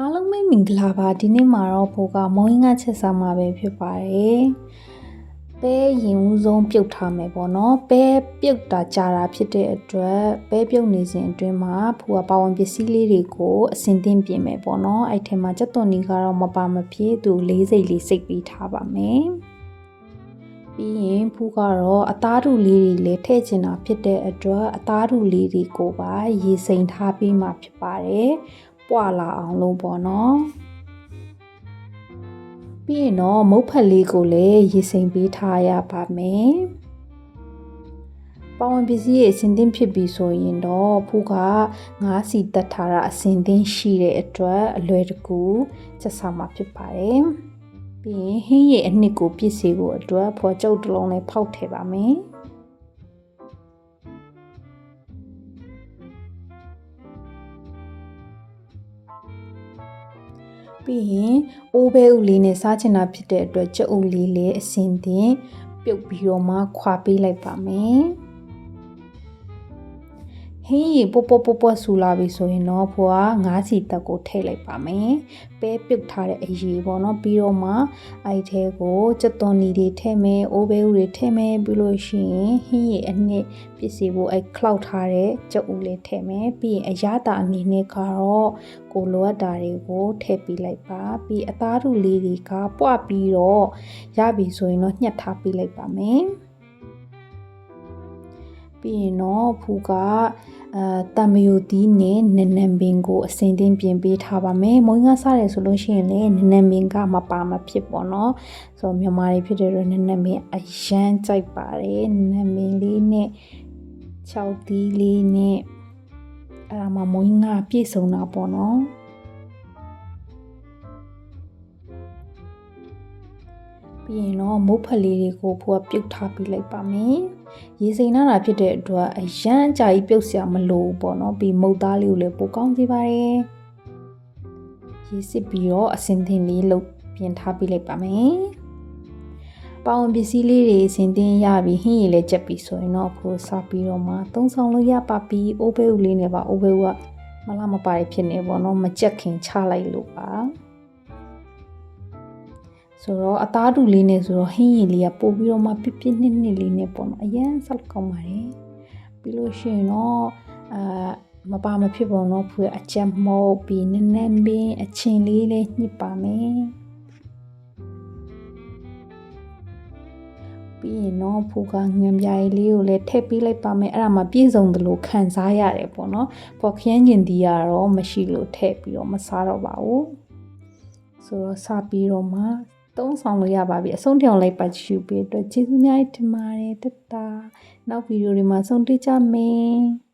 အားလုံးပဲမင်္ဂလာပါဒီနေ့မှာတော့ဖိုးကမုံငါချက်စားမှာပဲဖြစ်ပါတယ်ပဲရင်ဦးဆုံးပြုတ်ထားမယ်ပေါ့နော်ပဲပြုတ်တာကြာတာဖြစ်တဲ့အတွက်ပဲပြုတ်နေစဉ်အတွင်းမှာဖိုးကပါဝင်ပစ္စည်းလေးတွေကိုအစင်သင့်ပြင်မယ်ပေါ့နော်အဲ့ထဲမှာချက်သွန်နီကတော့မပါမဖြစ်သူလေးစိတ်လေးစိတ်ပြီးထားပါမယ်ပြီးရင်ဖူးကတော့အသားဓုလေးတွေလည်းထည့်ချင်တာဖြစ်တဲ့အတွက်အသားဓုလေးတွေကိုပါရေစိမ်ထားပြီးမှဖြစ်ပါတယ် ပွာလာအောင်လို့ပေါ့နော်ပြီးရင်တော့မုတ်ဖက်လေးကိုလည်းရေစိမ်ပေးထားရပါမယ်ပဝင်ပစ္စည်းရဲ့အစင်သင်းဖြစ်ပြီဆိုရင်တော့ဖူးကငါးစီတက်ထားတာအစင်သင်းရှိတဲ့အတွက်အလွယ်တကူချက်စားမှာဖြစ်ပါတယ်ပြီးရင်ဟင်းရဲ့အနှစ်ကိုပြည့်စေဖို့အတွက်ဖော်ကျုပ်တစ်လုံးလေးဖောက်ထည့်ပါမယ် ပြီးရင်အိုးဘဲဥလေးနဲ့စားချင်တာဖြစ်တဲ့အတွက်ကြက်ဥလေးလေးအစင်တင်ပြုတ်ပြီးတော့မှခွာပေးလိုက်ပါမယ် ဟင်းရီပေါပေါပေါပေါဆူလာပြီဆိုရင်တော့ဖွာငါးစီတက်ကိုထည့်လိုက်ပါမယ်ပဲပြုတ်ထားတဲ့အရေးပေါ့နော်ပြီးတော့မှအဲ့ထဲကိုစက်သွန်နီတွေထည့်မယ်အိုးဘဲဥတွေထည့်မယ်ပြီးလို့ရှိရင်ဟင်းရီအနှစ်ပစ္စည်းကိုအဲ့ cloud ထားတဲ့ကြက်ဥလေးထည့်မယ်ပြီးရင်အရသာအနေနဲ့ကတော့ကိုလိုအပ်တာတွေကိုထည့်ပေးလိုက်ပါပြီးအသားဓုလေးတွေကပွပြီးတော့ရပြီဆိုရင်တော့ညှက်ထားပေးလိုက်ပါမယ် ပြီးရင်တော့ဖူကအာတမယိုတီးနဲ့နနံပင်ကိုအစင်တင်ပြင်ပေးထားပါမယ်မွေးငါစားတယ်ဆိုလို့ရှိရင်လည်းနနံပင်ကမပါမဖြစ်ပေါ့နော်ဆိုတော့မြန်မာတွေဖြစ်တဲ့တော့နနံပင်အရန်ကြိုက်ပါတယ်နနံပင်လေးနဲ့6တီးလေးနဲ့အဲ့ဒါမှမွေးငါပြည့်စုံတာပေါ့နော် ပြီးရင်တော့မုတ်ဖက်လေးတွေကိုဖိုးကပြုတ်ထားပြီးလိုက်ပါမယ်။ရေစိမ်နာတာဖြစ်တဲ့အတွက်အရန်အကြာကြီးပြုတ်စရာမလိုဘူးပေါ့နော်။ပြီးမုတ်သားလေးကိုလည်းပိုကောင်းစေပါတယ်။ရေစစ်ပြီးတော့အစင်သင်လေးလှုပ်ပြင်ထားပြီးလိုက်ပါမယ်။ပေါင်ပစ္စည်းလေးတွေစင်တင်ရပြီးဟင်းရည်လည်းချက်ပြီးဆိုရင်တော့ဖိုးစားပြီးတော့မှသုံးဆောင်လို့ရပါပြီ။အိုးဘဲဦးလေးနဲ့ပါအိုးဘဲဦးကမလားမပါရဖြစ်နေပေါ့နော်။မကြက်ခင်ချလိုက်လို့ပါ။ ဆိုတော့အသားတူလေးနဲ့ဆိုတော့ဟင်းရည်လေးကပို့ပြီးတော့မှပြပြနစ်နစ်လေးနဲ့ပေါ့နော်အရန်ဆက်ကောင်းပါတယ်ပြီးလို့ရှိရင်တော့အာမပါမဖြစ်ပုံတော့ဖွေအချက်မုတ်ပြီးနည်းနည်းပင်အချင်းလေးလေးညှစ်ပါမယ်ပြီးရင်တော့ဖူကငံပြားလေးကိုလည်းထည့်ပေးလိုက်ပါမယ်အဲ့ဒါမှပြည့်စုံသလိုခံစားရတယ်ပေါ့နော်ပေါ်ခရမ်းကျင်တီးကတော့မရှိလို့ထည့်ပြီးတော့မစားတော့ပါဘူးဆိုတော့စပြီးတော့မှ သုံးဆောင်လို့ရပါပြီအဆုံးထောင်လိုက်ပါချူပေးအတွက်ကျေးဇူးများတင်ပါတယ်တတနောက်ဗီဒီယိုတွေမှာဆုံတွေ့ကြမယ်